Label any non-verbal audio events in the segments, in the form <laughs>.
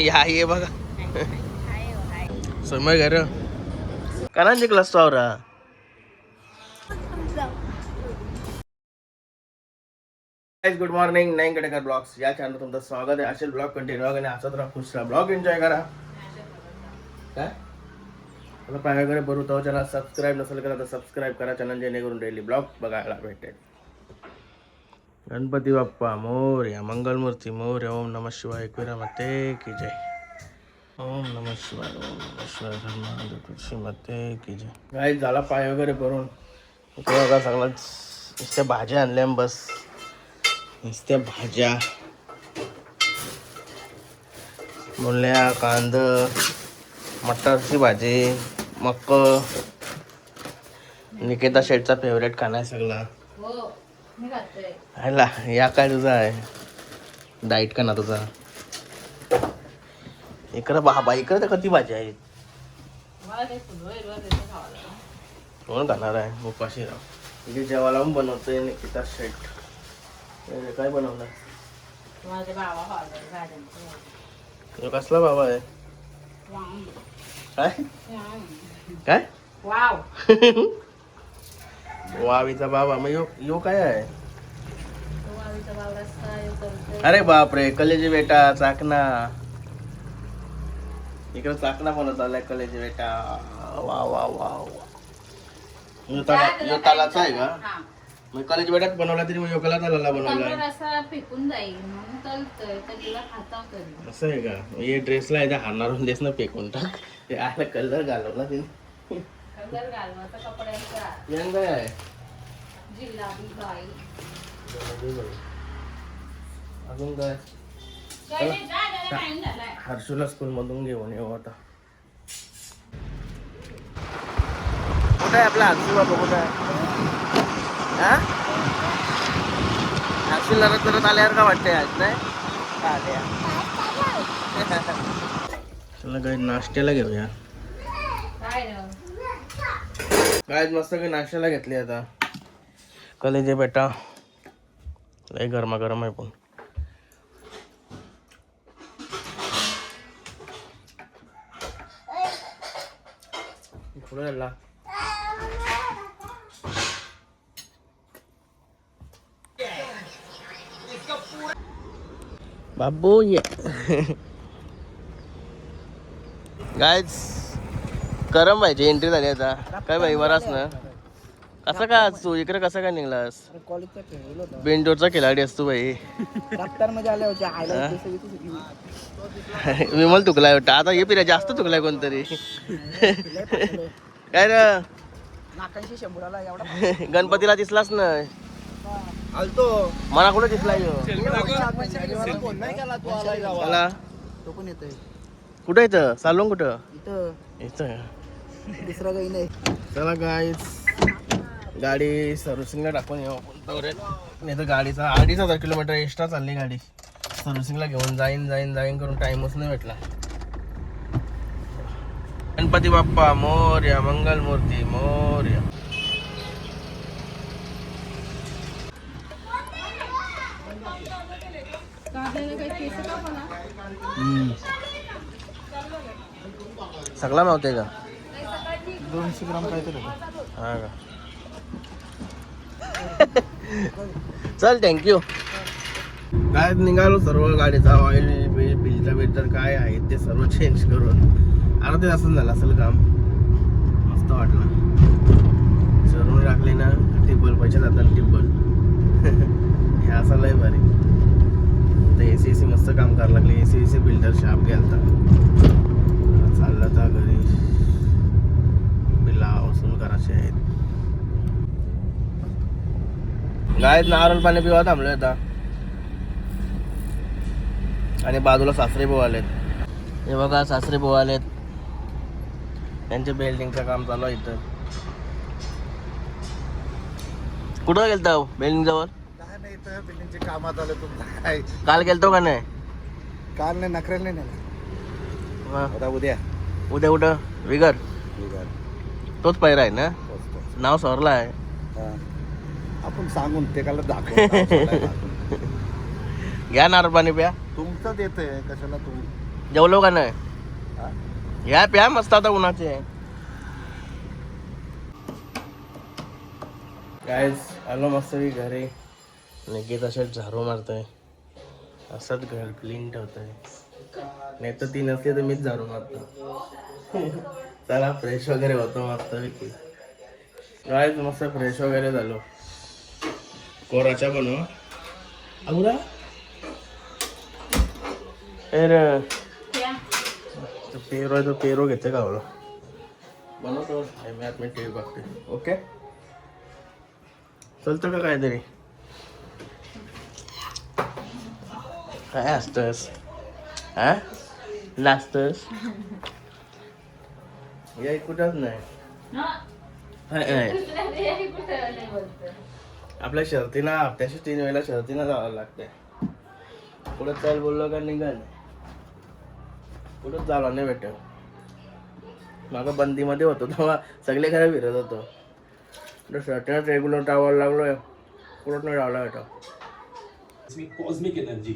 या ये बघा. समय घर. कानांची क्लास तो आवरा good morning nine Kadekar blogs या चॅनल तुमचं स्वागत आहे. असे ब्लॉग कंटिन्यू आणि हसत राहा खुश राहा ब्लॉग एन्जॉय करा. काय? आता पाय वगैरे बरू तो चॅनल सबस्क्राईब नसेल करा तर सबस्क्राईब करा. चॅनल जेणेकरून डेली ब्लॉग बघायला भेटेल. गणपती बाप्पा मोर्या मंगलमूर्ती मोर्या ओम नम शिवाय एकविरा मते की जय ओम नम शिवाय ओम नम शिवाय धर्मांध मते की जय गाई झाला पाय वगैरे भरून. इथे बघा सगळं नुसत्या भाज्या आणल्या बस. नुसत्या भाज्या. मुल्या कांद मटरची भाजी मक्क. निकेता शेटचा फेवरेट खाना आहे सगळा. ह्याला या काय तुझा आहे? डाईट का ना तुझा. इकडं बाबा इकडं तर किती भाजी आहेत कोण खाणार आहे? उपाशी राव. इथे जेवायला पण बनवतोय निकिता शेट काय बनवलं हे कसला बाबा आहे? काय? काय? वाव. <laughs> वावीचा बाबा मग यो यो काय आहे? अरे बापरे कलेजी बेटा चाकणा. इकडे चाकणा बनवत आलाय कलेजी बेटा. वा वा वा यो ताला- यो तालाचा आहे का? मग कलेजी बेटाच बनवला तरी मग योगाला तालाला बनवलाय असा फेकून जाईल म्हणून तलतोय तर तुला खाता कधी असं आहे का? हे ड्रेसला आहे हाणारून देस ना फेकून टाक. ते आला कलर घालवला तिने. कलर घालवाचा कपड्यांचा yan काय आहे. जिल्हाबी बाई. अजून काय? जा, झालाय. हर्षूला स्कूल मधून घेऊन येऊ आता. कुठे आहे आपला हर्षू बाबा कुठे आहे हा? हर्षूला रत रत आल्यावर का वाटतंय आज नाही? का आल्या? <laughs> चला काही नाश्त्याला घेऊया. काय? काय मस्त काही नाश्त्याला घेतली आता. कलेजे बेटा. लय गरमा गरम आहे पण. पुढे झाला बाबू ये. <laughs> गायच करम पाहिजे एंट्री झाली आता. काय भाई बराच ना? कसं का आज तू? इकडे कसं काय निघलास? कॉलेजचा खेळलो होता. बेंडोरचा खिलाडी असतो भाई डॉक्टरमध्ये आले होते आयला विमल तुकलाय वाटतं. आता ये पिऱ्या जास्त तुकलाय कोणतरी. <laughs> काय रे? नाकांशी शंभराला एवढा <laughs> गणपतीला दिसलास ना? आलतो. मला कुठं दिसलाय ह्यो? फोन नाही केला तू आलाय मला तो पण येतोय. कुठं येतं चाललो कुठं? इथं. येतं दुसरा काही नाही. चला गाईज गाडी सर्व्हिसिंगला टाकून येऊ. दौऱ्यात नाही तर गाडीचा अडीच हजार किलोमीटर एक्स्ट्रा चालली गाडी. सर्व्हिसिंगला घेऊन जाईन जाईन जाईन करून टाइमच नाही भेटला. गणपती बाप्पा मोर्या मंगल मूर्ती मोर्या. सगळा नव्हते का? दोनशे ग्राम काय तर हा का? चल थँक्यू काय निघालो सर्व गाडीचा ऑइल बिल बिलचा बिल काय आहे ते सर्व चेंज करून. आता ते असं झालं असेल काम. मस्त वाटलं. सर्व टाकले ना टिबल पैसे जातात टिबल हे असं लय भारी. ते ए सी सी मस्त काम करायला लागले. ए सी सी बिल्डर शाप गेलता. चाललं तर करायचे आहेत. गायत नारळ पाणी पिवा थांबलोय आता. आणि बाजूला सासरे भाऊ आलेत. हे बघा सासरे भाऊ आलेत. त्यांच्या बिल्डिंगचं काम चालू आहे इथं. कुठं गेलता बिल्डिंग जवळ? काय नाही तर बिल्डिंगचे कामात आलं तुमचं काय? काल गेलतो का नाही? काल नाही नखरेल नाही हा. आता उद्या. उद्या कुठं? विगर ठीक तोच पैरा आहे ना? आहे नाव सवरला आहे. आपण सांगून ते काल दाखव <laughs> घ्या नारळ पाणी प्या. तुमचं देतंय कशाला तुम्ही जेवलो का नाही? या प्या मस्त आता उन्हाचे. गायज आलो मस्त मी घरी. निकेत असेच झाडू मारतोय. असंच घर क्लीन ठेवतोय. नाही तर ती नसली तर मीच झाडू मारतो. <laughs> चला फ्रेश वगैरे होतो मस्त पैकी. गायज मस्त फ्रेश वगैरे झालो. कोराच्या बनव अगुरा? पेरो आहे तो पेरो घेते का बरं बनवतो मी आत मी टी व्ही बघते ओके. चलतं का काहीतरी? काय असतंस? हा? नाचतंस? <laughs> या कुठंच नाही. हा. कुठं. आपल्या शर्तीना हप्त्याशी तीन वेळेला शर्तीना जावं लागतंय. पुढं चल बोललो का निघाल? कुठंच झाला नाही भेट मागं बंदीमध्ये होतो तेव्हा सगळे घरा फिरत होतो. शर्टीनच रेग्युलर टावायला लागलोय. कुठंच नाही राहिला भेट कॉस्मिक एनर्जी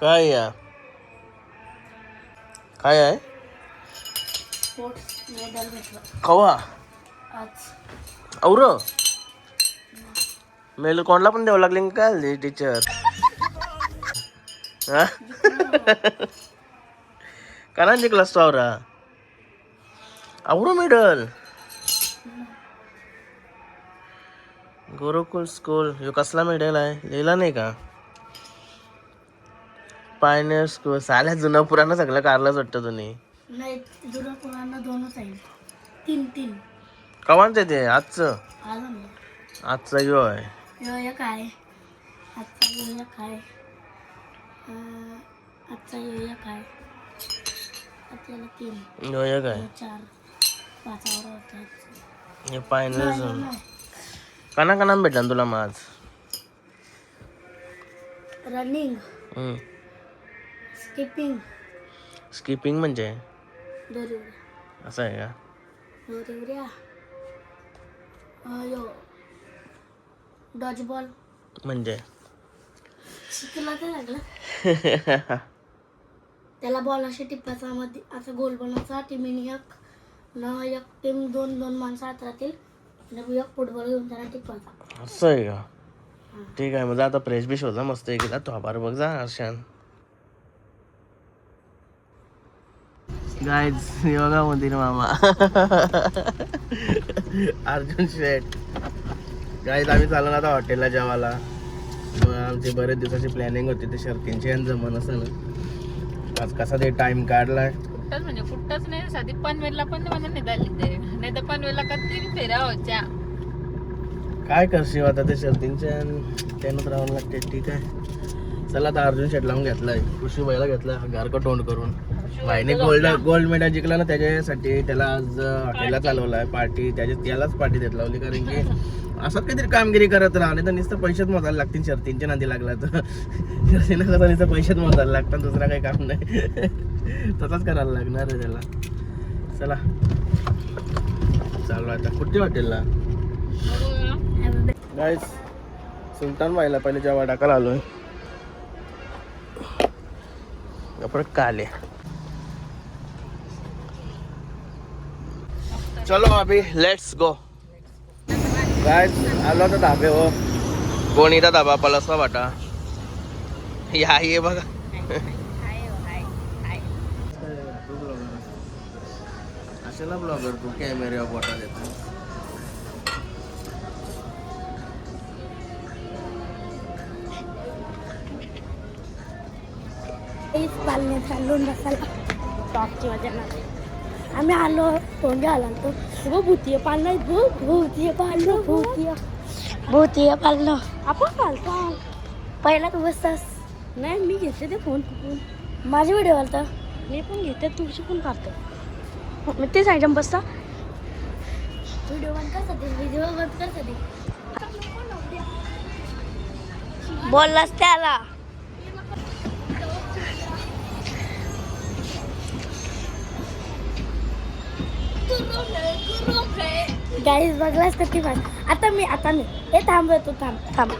काय या? काय आहे? स्पोर्ट्स मेडल भेटलं. कवा आज. और मेल कोणला पण द्यावं लागले काय टीचर काना जिंकलास तो आवरा. आवरो मेडल गुरुकुल स्कूल ह्यो कसला मेडल आहे? लिहिला नाही का? पायनियर स्कूल साल्या जुनं पुराणं सगळं कारलंच वाटतं तुम्ही नाही जुना पुराणा दोनच आहे तीन तीन. कवांच ते? आजचं? आजचा यो आहे यो एक आहे आजचा यो एक आहे अं, आजचा यो एक आहे आपल्याला तीन. यो एक आहे यो चार पाचावर होतात हे पायनियर काना काना भेटला तुला माझ रनिंग. स्किपिंग स्किपिंग म्हणजे? असं आहे का? यो. डॉजबॉल म्हणजे? शिकला तर लागलं? <laughs> त्याला बॉल अशी टिपायचा मध्ये असं गोल बनवायचा टीमीने एक न एक टीम दोन दोन माणसं आत राहतील आणि एक फुटबॉल घेऊन त्याला टिपायचा असं आहे का? ठीक आहे मग जा आता फ्रेश बिश होता मस्त एकदा तो आभार बघ जा हर्षान. गायज योगा मंदिर मामा अर्जुन शेठ गायज आम्ही चाललो ना आता हॉटेलला जेवायला. मग आमची बरेच दिवसाची प्लॅनिंग होती ते शर्तींची आणि जमन असं ना आज कसा ते टाइम काढलाय. कुठंच म्हणजे कुठंच नाही. साधी पनवेलला पण म्हणून निघाली ते. नाही तर पनवेलला कधी फेऱ्या व्हायच्या. काय करशील आता ते शर्तींच्या त्यानं राहावं लागते ठीक आहे. चला आता अर्जुन शेट लावून घेतलाय. कृषी बैला घेतलाय. गारका तोंड करून. भाईने गोल्ड गोल्ड मेडल जिंकला ना त्याच्यासाठी त्याला आज हॉटेलला चालवलाय पार्टी त्याच्या त्यालाच पार्टी देत लावली कारण की <laughs> असंच काहीतरी कामगिरी करत राहा नाही तर नुसतं पैशात मोजायला लागतील शर्तींच्या नादी लागला तर. <laughs> शर्तीनं कसं नुसतं पैशात मोजायला लागतात दुसरा काही काम नाही. <laughs> तसंच करायला लागणार आहे त्याला. चला. चालू आता. कुठे हॉटेलला? गाईस सुलतान बाईला पहिले जेव्हा टाकायला आलोय. परत काले चलो अभी लेट्स गो गाईस आलो तर धाबे हो. कोण इथं धाबा पलसवा वाटा? या ये बघा. असे ना ब्लॉगर तू कॅमेऱ्यावर बोटा देतो पालने चालून आलो बसायला. टॉपची मजा नाही आम्ही आलो तोंडी आला तो गो भूतीय पालणं भू भूतीय पालणं भूतीय. भूतीय पालणं आपण पालतो. पहिला तू बसतास. नाही मी घेते ते फोन फुकून माझे व्हिडिओ घालता मी पण घेते तुझी पण काढतो. मी तेच आयटम बसता. व्हिडिओ बंद करसाठी व्हिडिओ बंद करसाठी बोललास त्याला. गाईज बघलास कधी पण आता मी आता मी. हे थांबवतो थांब. थांब.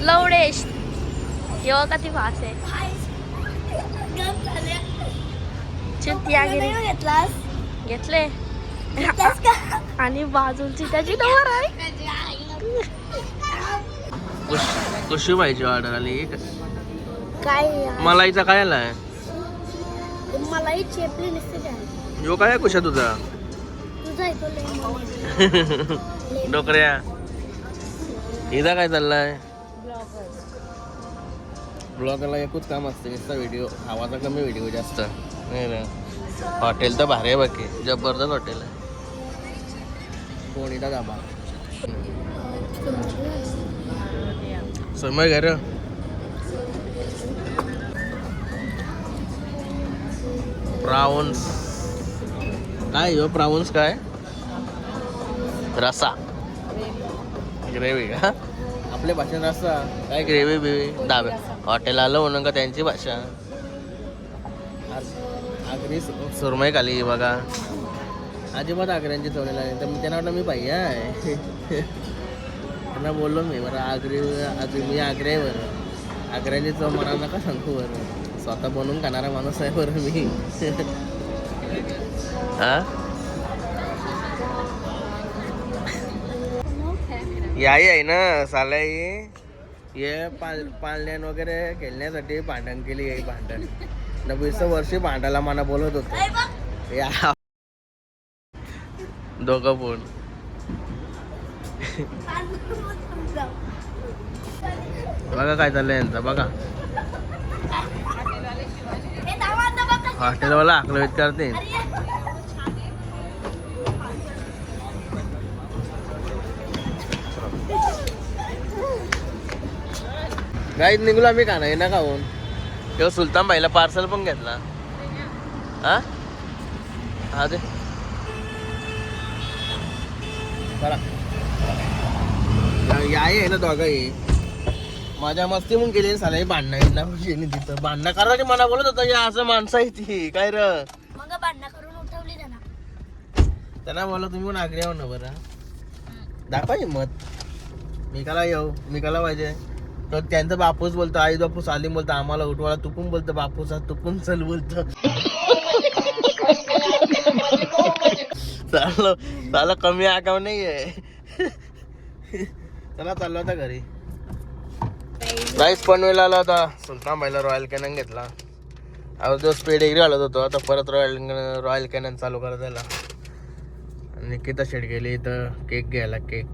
लवडेश. येवा का ती भास आहे? चित्या गेली घेतलास? घेतले. आणि बाजूची त्याची डोर आहे. कशी पाहिजे ऑर्डर आली? काय मलाईचा काय आलाय? मलाही चेपली नसते यो काय कुशा तुझा? तुझा येतो <laughs> डोकऱ्या. इथं काय चाललाय? ब्लॉगरला एकूच काम असते नुसता व्हिडिओ आवाजा कमी व्हिडिओ जास्त. नाही ना? हॉटेल तर भारी आहे बाकी जबरदस्त हॉटेल आहे. कोणीदा दाबा समय घर? प्राउन्स काय हो प्राउन्स काय? रसा ग्रेव्ही का? आपल्या भाषेत रस्सा. काय ग्रेव्ही बिव्ही? डाबे हॉटेल आलं म्हणून का त्यांची भाषा? आग- आगरी सुरमई खाली बघा. अजिबात आगऱ्यांची चवलेला नाही तर मी त्यांना वाटलं मी पाहिजे आहे. त्यांना बोललो मी बरं आगरी आगरी मी आग्रे आहे बरं. आग्र्याची चव मला नका सांगू बरं. स्वतः बनवून खाणारा माणूस आहे बरं मी. हा? याही आहे ना सालाई. हे पाल पाळण्यान वगैरे खेळण्यासाठी भांडण केली आहे भांडण. नवीस वर्षी भांडायला मला बोलत होतो. या. दोघं पण बघा काय चाललंय यांचं बघा. हॉटेलवाला आकलं विचारते गाईत निघलो आम्ही का नाही ना खाऊन. तेव्हा सुलतान बाईला पार्सल पण घेतला. हा? हा दे. बरा या- आहे ना दोघंही. माझ्या मस्ती म्हणून गेली साला भांडणं येणार तिथं. भांडणं करायची मना बोलत होता या असं माणसं आहे ती काय र? मग भांडणं करून उठवली त्यांना. त्यांना बोला तुम्ही पण आग्रे हो ना बरं दाखवा हिंमत मी काला येऊ मी काला पाहिजे. तर त्यांचं बापूस बोलतो आई बापू सालीम बोलतो आम्हाला उठवायला तू पण बोलतो बापूसा तू पण चल बोलतो. चाललो चाललं कमी आगाव नाहीये. चला चाललो होता घरी. राईस पनवेल आला होता. सुलतान रॉयल कॅनन घेतला. अगोदर दिवस पेड एग्री घालत होतो आता परत रॉयल रॉयल कॅनन चालू करत त्याला निकिता शेट गेली इथं केक घ्यायला केक.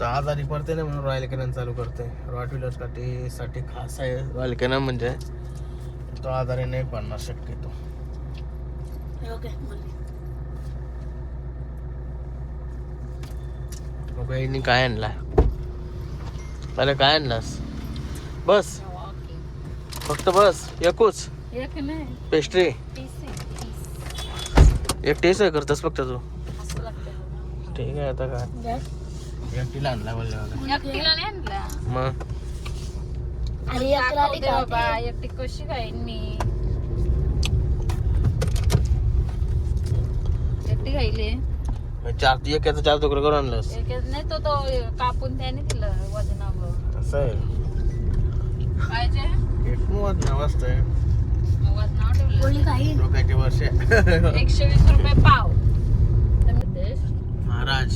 तर आजारी पडते ना म्हणून रॉयल कॅनन चालू करते. रॉट व्हीलरसाठी साठी खास आहे रॉयल कॅनन म्हणजे. तो आजारी नाही पडणार शक्यतो. ओके मग काय आणला. अरे काय आणलास? बस. फक्त बस. एकूच. एक नाही. पेस्ट्री. एक टेस्ट आहे करतस फक्त तू. असं लागतं ठीक आहे आता काय? एकटीला आणला बोलले मग? अरे बाबा एकटी कशी खाईन मी? एकटी खाईले. मग चार एक याचा चार तुकडे करून आणलंस एक नाही तो तो कापून त्याने दिलं वजनावर. असं आहे. पाहिजे वजनावर ठेवलं. कोणी काही? डोक्याचे वर्ष. एकशे वीस रुपये पाव. महाराज.